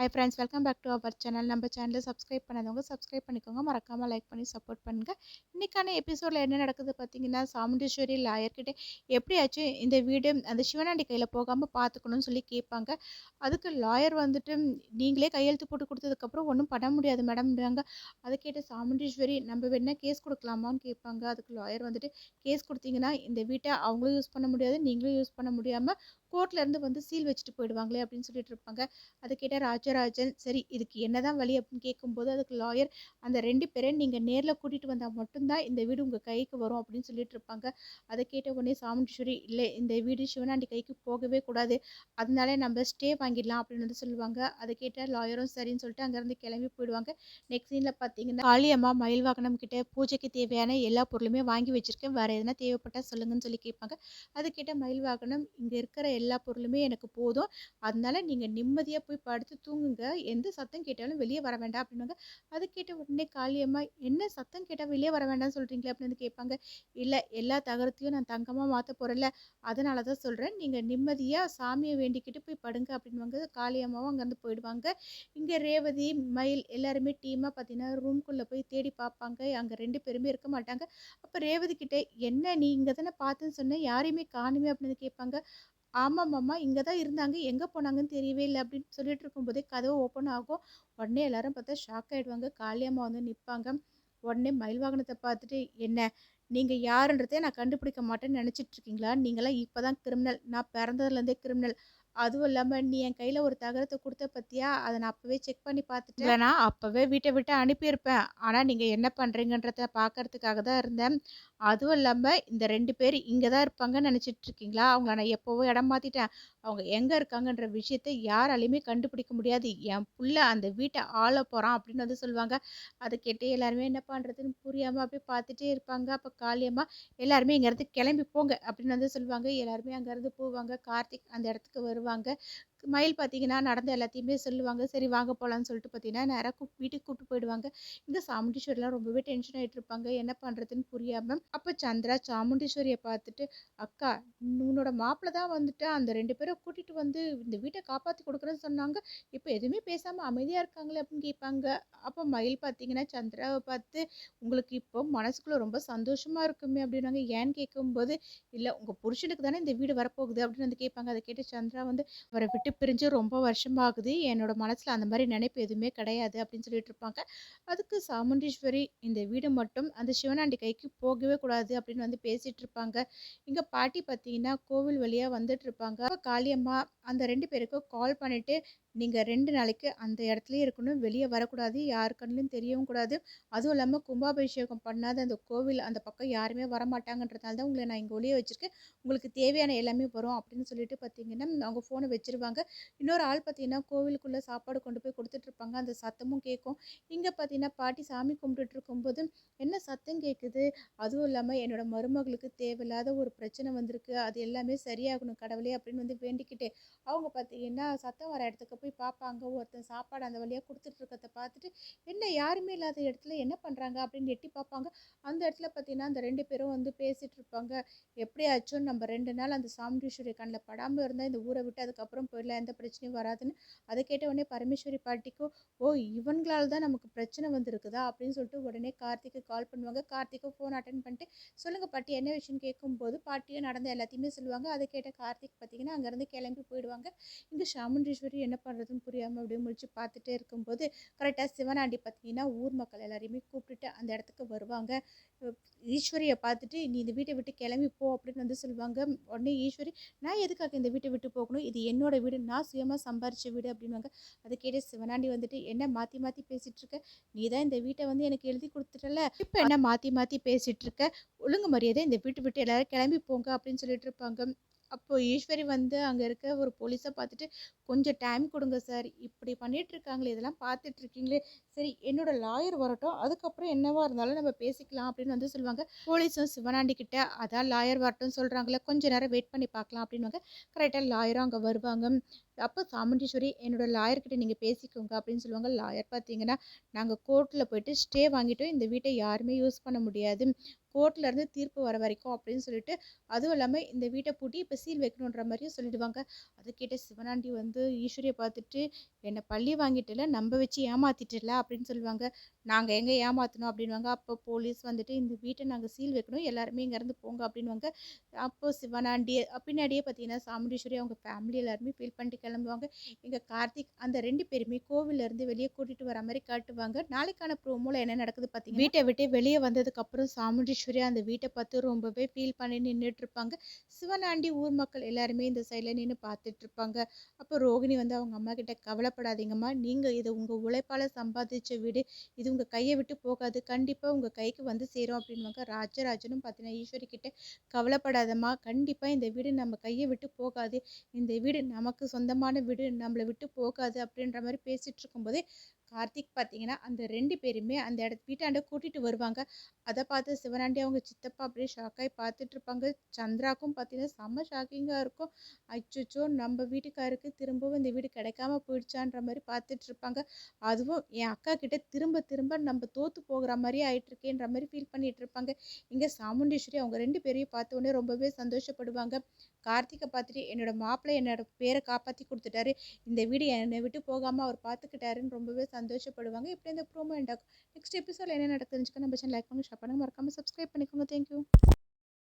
Hi friends welcome back to our channel நம்ம சேனலை subscribe பண்ணாதவங்க சப்ஸ்கிரைப் பண்ணிக்கோங்க. மறக்காமல் லைக் பண்ணி சப்போர்ட் பண்ணுங்கள் இன்றைக்கான எபிசோடில் என்ன நடக்குது பார்த்தீங்கன்னா சாமுண்டீஸ்வரி லாயர்கிட்ட எப்படியாச்சும் இந்த வீடு அந்த சிவனாண்டி கையில் போகாமல் பார்த்துக்கணும்னு சொல்லி கேட்பாங்க. அதுக்கு லாயர் வந்துட்டு நீங்களே கையெழுத்து போட்டு கொடுத்ததுக்கப்புறம் ஒன்றும் பண்ண முடியாது மேடம்ன்றாங்க. அதை கேட்டு சாமுண்டீஸ்வரி நம்ம வேணால் கேஸ் கொடுக்கலாமான்னு கேட்பாங்க. அதுக்கு லாயர் வந்துட்டு கேஸ் கொடுத்தீங்கன்னா இந்த வீட்டை அவங்களும் யூஸ் பண்ண முடியாது நீங்களும் யூஸ் பண்ண முடியாமல் கோர்ட்லேருந்து வந்து சீல் வச்சுட்டு போயிடுவாங்களே அப்படின்னு சொல்லிட்டு இருப்பாங்க. அதை கேட்டால் ராஜராஜன் சரி இதுக்கு என்னதான் வழி? அப்படின்னு கேட்கும்போது அதுக்கு லாயர் அந்த ரெண்டு பேரை நீங்கள் நேரில் கூட்டிகிட்டு வந்தால் மட்டும்தான் இந்த வீடு உங்கள் கைக்கு வரும் அப்படின்னு சொல்லிட்டு இருப்பாங்க. அதை கேட்ட உடனே சாமுண்டீஸ்வரி இல்லை இந்த வீடு சிவனாண்டி கைக்கு போகவே கூடாது. அதனால நம்ம ஸ்டே வாங்கிடலாம் அப்படின்னு வந்து சொல்லுவாங்க. அதை கேட்டால் லாயரும் சரின்னு சொல்லிட்டு அங்கேருந்து கிளம்பி போயிடுவாங்க. நெக்ஸ்ட் சீனில் பார்த்தீங்கன்னா காளியம்மா மயில் வாகனம் கிட்டே பூஜைக்கு தேவையான எல்லா பொருளுமே வாங்கி வச்சுருக்கேன். வேறு எதனா தேவைப்பட்டால் சொல்லுங்கன்னு சொல்லி கேட்பாங்க. அது கேட்ட மயில் வாகனம் இங்கே இருக்கிற எல்லா பொருளுமே எனக்கு போதும். அதனால நீங்கள் நிம்மதியாக போய் படுத்து தூங்குங்க. எந்த சத்தம் கேட்டாலும் வெளியே வர வேண்டாம் அப்படின்னாங்க அது கேட்ட உடனே காளியம்மா என்ன சத்தம் கேட்டால் வெளியே வர வேண்டாம்னு சொல்கிறீங்களே அப்படின்னு வந்து கேட்பாங்க. இல்லை எல்லா தகரத்தையும் நான் தங்கமாக மாற்ற போகிறேன்ல அதனால தான் சொல்கிறேன் நீங்கள் நிம்மதியாக சாமியை வேண்டிக்கிட்டு போய் படுங்க அப்படின்வாங்க காளியம்மாவும் அங்கேருந்து போயிடுவாங்க. இங்கே ரேவதி மயில் எல்லாருமே டீமாக பார்த்தீங்கன்னா ரூம்குள்ளே போய் தேடி பார்ப்பாங்க. அங்கே ரெண்டு பேருமே இருக்க மாட்டாங்க. அப்போ ரேவதி கிட்டே என்ன நீ இங்கே தானே பார்த்துன்னு சொன்னேன் யாரையுமே காணுமே அப்படின்னு கேட்பாங்க. ஆமாம் மாமா இங்கே தான் இருந்தாங்க. எங்கே போனாங்கன்னு தெரியவே இல்லை அப்படின்னு சொல்லிட்டு இருக்கும்போதே கதவு ஓப்பன் ஆகும். உடனே எல்லாரும் பார்த்தா ஷாக் ஆகிடுவாங்க காளியம்மா வந்து நிற்பாங்க உடனே மயில் வாகனத்தை பார்த்துட்டு என்ன? நீங்கள் யாருன்றதே நான் கண்டுபிடிக்க மாட்டேன்னு நினச்சிட்ருக்கீங்களா நீங்களாம் இப்போ தான் கிரிமினல் நான் பிறந்ததுலேருந்தே கிரிமினல் அதுவும் இல்லாமல் நீ என் கையில் ஒரு தகரத்தை கொடுத்த பற்றியா அதை நான் அப்போவே செக் பண்ணி பார்த்துட்டேன். நான் அப்போவே வீட்டை விட்டு அனுப்பியிருப்பேன். ஆனால் நீங்கள் என்ன பண்ணுறீங்கன்றத பார்க்கறதுக்காக தான் இருந்தேன். அதுவும் இல்லாமல் இந்த ரெண்டு பேர் இங்கே தான் இருப்பாங்கன்னு நினச்சிட்டு இருக்கீங்களா? அவங்கள நான் எப்போவோ இடம் மாற்றிட்டேன் அவங்க எங்கே இருக்காங்கன்ற விஷயத்தை யாராலையுமே கண்டுபிடிக்க முடியாது. என் புள்ள அந்த வீட்டை ஆள போகிறான் அப்படின்னு வந்து சொல்லுவாங்க. அதை கேட்டு எல்லாருமே என்ன பண்ணுறதுன்னு புரியாமல் அப்படியே பார்த்துட்டே இருப்பாங்க. அப்போ காளியம்மா எல்லாருமே இங்கேருந்து கிளம்பி போங்க அப்படின்னு வந்து சொல்லுவாங்க. எல்லாருமே அங்கேருந்து போவாங்க. கார்த்திக் அந்த இடத்துக்கு வருவாங்க. மயில் பார்த்தீங்கன்னா நடந்த எல்லாத்தையுமே சொல்லுவாங்க. சரி வாங்க போகலான்னு சொல்லிட்டு பார்த்தீங்கன்னா நேராக கூ வீட்டுக்கு கூப்பிட்டு போயிடுவாங்க. இந்த சாமுண்டீஸ்வரிலாம் ரொம்பவே டென்ஷன் ஆகிட்டு இருப்பாங்க என்ன பண்ணுறதுன்னு புரியாமல் அப்போ சந்திரா சாமுண்டீஸ்வரியை பார்த்துட்டு அக்கா உன்னோட மாப்பிள்ள தான் வந்துட்டு அந்த ரெண்டு பேரை கூட்டிகிட்டு வந்து இந்த வீட்டை காப்பாற்றி கொடுக்குறேன்னு சொன்னாங்க. இப்போ எதுவுமே பேசாமல் அமைதியாக இருக்காங்களே? அப்படின்னு கேட்பாங்க. அப்போ மயில் பார்த்தீங்கன்னா சந்திராவை பார்த்து உங்களுக்கு இப்போ மனசுக்குள்ளே ரொம்ப சந்தோஷமாக இருக்குமே? அப்படின்னாங்க. ஏன்னு கேட்கும்போது இல்லை உங்கள் புருஷனுக்கு தானே இந்த வீடு வரப்போகுது? அப்படின்னு வந்து கேட்பாங்க. அதை கேட்டு சந்திரா வந்து அவரை விட்டு பிரிஞ்சு ரொம்ப வருஷமாகுது என்னோட மனசில் அந்த மாதிரி நினைப்பு எதுவுமே கிடையாது அப்படின்னு சொல்லிட்டு இருப்பாங்க. அதுக்கு சாமுண்டீஸ்வரி இந்த வீடு மட்டும் அந்த சிவனாண்டி கைக்கு போகவே கூடாது அப்படின்னு வந்து பேசிகிட்டு இருப்பாங்க. இங்கே பாட்டி பார்த்தீங்கன்னா கோவில் வழியாக வந்துட்டு இருப்பாங்க. காளியம்மா அந்த ரெண்டு பேருக்கும் கால் பண்ணிவிட்டு நீங்கள் ரெண்டு நாளைக்கு அந்த இடத்துலையே இருக்கணும். வெளியே வரக்கூடாது. யார் கண்ணிலும் தெரியவும் கூடாது. அதுவும் இல்லாமல் கும்பாபிஷேகம் பண்ணாத அந்த கோவில் அந்த பக்கம் யாருமே வரமாட்டாங்கன்றதுனால தான் உங்களை நான் இங்கே ஒளிய வச்சுருக்கேன். உங்களுக்கு தேவையான எல்லாமே வரும் அப்படின்னு சொல்லிட்டு பார்த்தீங்கன்னா அவங்க ஃபோனை வச்சுருவாங்க. இன்னொரு ஆள் பார்த்தீங்கன்னா கோவிலுக்குள்ளே சாப்பாடு கொண்டு போய் கொடுத்துட்ருப்பாங்க. அந்த சத்தமும் கேட்கும். இங்கே பார்த்தீங்கன்னா பாட்டி சாமி கும்பிட்டுட்டு இருக்கும்போது என்ன சத்தம் கேட்குது அதுவும் இல்லாமல் என்னோட மருமகளுக்கு தேவையில்லாத ஒரு பிரச்சனை வந்திருக்கு. அது எல்லாமே சரியாகணும் கடவுளே அப்படின்னு வந்து வேண்டிக்கிட்டு அவங்க பார்த்தீங்கன்னா சத்தம் வர இடத்துக்கு போய் பார்ப்பாங்க? ஒருத்தன் சாப்பாடு அந்த வழியாக கொடுத்துட்டு பார்த்துட்டு என்ன யாருமே இல்லாத இடத்துல என்ன பண்ணுறாங்க அப்படின்னு எட்டி பார்ப்பாங்க. அந்த இடத்துல பார்த்தீங்கன்னா அந்த ரெண்டு பேரும் வந்து பேசிகிட்டு இருப்பாங்க எப்படியாச்சும் நம்ம ரெண்டு நாள் அந்த சாமுண்டீஸ்வரி கண்ணில் படாமல் இருந்தால் இந்த ஊரை விட்டு அதுக்கப்புறம் போயிடலாம் எந்த பிரச்சனையும் வராதுன்னு. அதை கேட்ட உடனே பரமேஸ்வரி பாட்டிக்கும் ஓ இவங்களால் தான் நமக்கு பிரச்சனை வந்திருக்குதா? அப்படின்னு சொல்லிட்டு உடனே கார்த்திக்கு கால் பண்ணுவாங்க. கார்த்திக்கும் ஃபோன் அட்டன் பண்ணிட்டு சொல்லுங்கள் பாட்டி என்ன விஷயம் கேட்கும்போது பாட்டியும் நடந்த எல்லாத்தையுமே சொல்லுவாங்க. அதை கேட்ட கார்த்திக் பார்த்தீங்கன்னா அங்கேருந்து கிளம்பி போயிடுவாங்க. இங்கே சாமுண்டீஸ்வரி என்ன பண்ணுறதுன்னு புரியாமல் அப்படியே முடிச்சு பார்த்துட்டே இருக்கும்போது கரெக்டாக சிவனாண்டி பார்த்தீங்கன்னா ஊர் மக்கள் எல்லாரையுமே கூப்பிட்டுட்டு அந்த இடத்துக்கு வருவாங்க. ஈஸ்வரியை பார்த்துட்டு நீ இந்த வீட்டை விட்டு கிளம்பி போ அப்படின்னு வந்து சொல்லுவாங்க. உடனே ஈஸ்வரி நான் எதுக்காக இந்த வீட்டை விட்டு போகணும்? இது என்னோட வீடு. நான் சுயமாக சம்பாரிச்ச வீடு அப்படின்வாங்க அதை கேட்டு சிவனாண்டி வந்துட்டு என்ன மாற்றி மாற்றி பேசிகிட்டு இருக்க? நீ தான் இந்த வீட்டை வந்து எனக்கு எழுதி கொடுத்துட்டல. இப்போ என்ன மாற்றி மாற்றி பேசிகிட்டு இருக்க? ஒழுங்கு மரியாதை இந்த வீட்டு விட்டு எல்லோரும் கிளம்பி போங்க அப்படின்னு சொல்லிட்டு இருப்பாங்க. அப்போது ஈஸ்வரி வந்து அங்கே இருக்க ஒரு போலீஸை பார்த்துட்டு கொஞ்சம் டைம் கொடுங்க சார் இப்படி பண்ணிகிட்ருக்காங்களே இதெல்லாம் பார்த்துட்ருக்கீங்களே சரி என்னோட லாயர் வரட்டும். அதுக்கப்புறம் என்னவாக இருந்தாலும் நம்ம பேசிக்கலாம் அப்படின்னு வந்து சொல்லுவாங்க. போலீஸும் சிவனாண்டி கிட்ட அதான் லாயர் வரட்டும் சொல்கிறாங்களே கொஞ்சம் நேரம் வெயிட் பண்ணி பார்க்கலாம் அப்படின்வாங்க கரெக்டாக லாயரும் அங்கே வருவாங்க. அப்போ சாமுண்டீஸ்வரி என்னோடய லாயர்கிட்ட நீங்கள் பேசிக்கோங்க அப்படின்னு சொல்லுவாங்க. லாயர் பார்த்தீங்கன்னா நாங்கள் கோர்ட்டில் போயிட்டு ஸ்டே வாங்கிட்டோம். இந்த வீட்டை யாருமே யூஸ் பண்ண முடியாது. கோர்ட்லேருந்து தீர்ப்பு வர வரைக்கும் அப்படின்னு சொல்லிட்டு அதுவும் இல்லாமல் இந்த வீட்டை பூட்டி இப்போ சீல் வைக்கணுன்ற மாதிரியும் சொல்லிடுவாங்க. அதை கேட்ட சிவனாண்டி வந்து ஈஸ்வரியை பார்த்துட்டு என்னை பள்ளி வாங்கிட்டுல நம்ப வச்சு ஏமாத்திட்டுல அப்படின்னு சொல்லுவாங்க. நாங்கள் எங்கே ஏமாற்றணும் அப்படின்வாங்க அப்போ போலீஸ் வந்துட்டு இந்த வீட்டை நாங்கள் சீல் வைக்கணும் எல்லாருமே இங்கேருந்து போங்க அப்படின்வாங்க அப்போது சிவனாண்டி பின்னாடியே பார்த்தீங்கன்னா சாமுண்டீஸ்வரி அவங்க ஃபேமிலி எல்லாருமே ஃபீல் பண்ணிட்டு கிளம்புவாங்க. எங்கள் கார்த்திக் அந்த ரெண்டு பேருமே கோவிலேருந்து வெளியே கூட்டிகிட்டு வர மாதிரி காட்டுவாங்க. நாளைக்கான ப்ரோமோவில் என்ன நடக்குது பார்த்தீங்கன்னா வீட்டை விட்டு வெளியே வந்ததுக்கப்புறம் சாமுண்டீஸ்வரி அந்த வீட்டை பார்த்து ரொம்பவே ஃபீல் பண்ணி நின்றுட்டு இருப்பாங்க சிவனாண்டி ஊர் மக்கள் எல்லாருமே இந்த சைடில் நின்று பார்த்துட்டு இருப்பாங்க அப்போ ரோகிணி வந்து அவங்க அம்மா கிட்ட கவலைப்படாதீங்கம்மா. நீங்கள் இது உங்கள் உழைப்பால் சம்பாதிச்ச வீடு இது உங்கள் கையை விட்டு போகாது. கண்டிப்பாக உங்கள் கைக்கு வந்து சேரும். அப்படின்வாங்க ராஜராஜனும் பார்த்தீங்கன்னா ஈஸ்வரி கிட்ட கவலைப்படாதம்மா. கண்டிப்பாக இந்த வீடு நம்ம கையை விட்டு போகாது. இந்த வீடு நமக்கு சொந்தமான வீடு. நம்மளை விட்டு போகாது. அப்படின்ற மாதிரி பேசிகிட்டு இருக்கும்போதே கார்த்திக் பார்த்தீங்கன்னா அந்த ரெண்டு பேருமே அந்த இடத்து வீட்டாண்ட கூட்டிகிட்டு வருவாங்க. அதை பார்த்து சிவனாண்டி அவங்க சித்தப்பா அப்படியே ஷாக்காகி பார்த்துட்டு இருப்பாங்க. சந்திராக்கும் பார்த்தீங்கன்னா செம்ம ஷாக்கிங்காக இருக்கும். அச்சோ நம்ம வீட்டுக்காருக்கு திரும்பவும் இந்த வீடு கிடைக்காம போயிடுச்சான்ற மாதிரி பார்த்துட்டு இருப்பாங்க. அதுவும் என் அக்கா கிட்ட திரும்ப திரும்ப நம்ம தோற்று போகிற மாதிரி ஆயிட்டு இருக்கேன்ற மாதிரி ஃபீல் பண்ணிட்டு இருப்பாங்க. இங்கே சாமுண்டீஸ்வரி அவங்க ரெண்டு பேரையும் பார்த்த உடனே ரொம்பவே சந்தோஷப்படுவாங்க. கார்த்திகை பார்த்துட்டு என்னோட மாப்பிள்ளை என்னோட பேரை காப்பாற்றி கொடுத்துட்டாரு. இந்த வீடு என்னை விட்டு போகாமல் அவர் பார்த்துக்கிட்டாருன்னு ரொம்பவே சந்தோஷப்படுவாங்க. இப்படி இந்த ப்ரோமோ எண்டாகும் நெக்ஸ்ட் எபிசோட் என்ன நடக்குதுன்னு நம்ம சேனல் லைக் பண்ணி ஷேர் பண்ணுங்கள் மறக்காமல் சப்ஸ்கிரைப் பண்ணிக்கோங்க தேங்க்யூ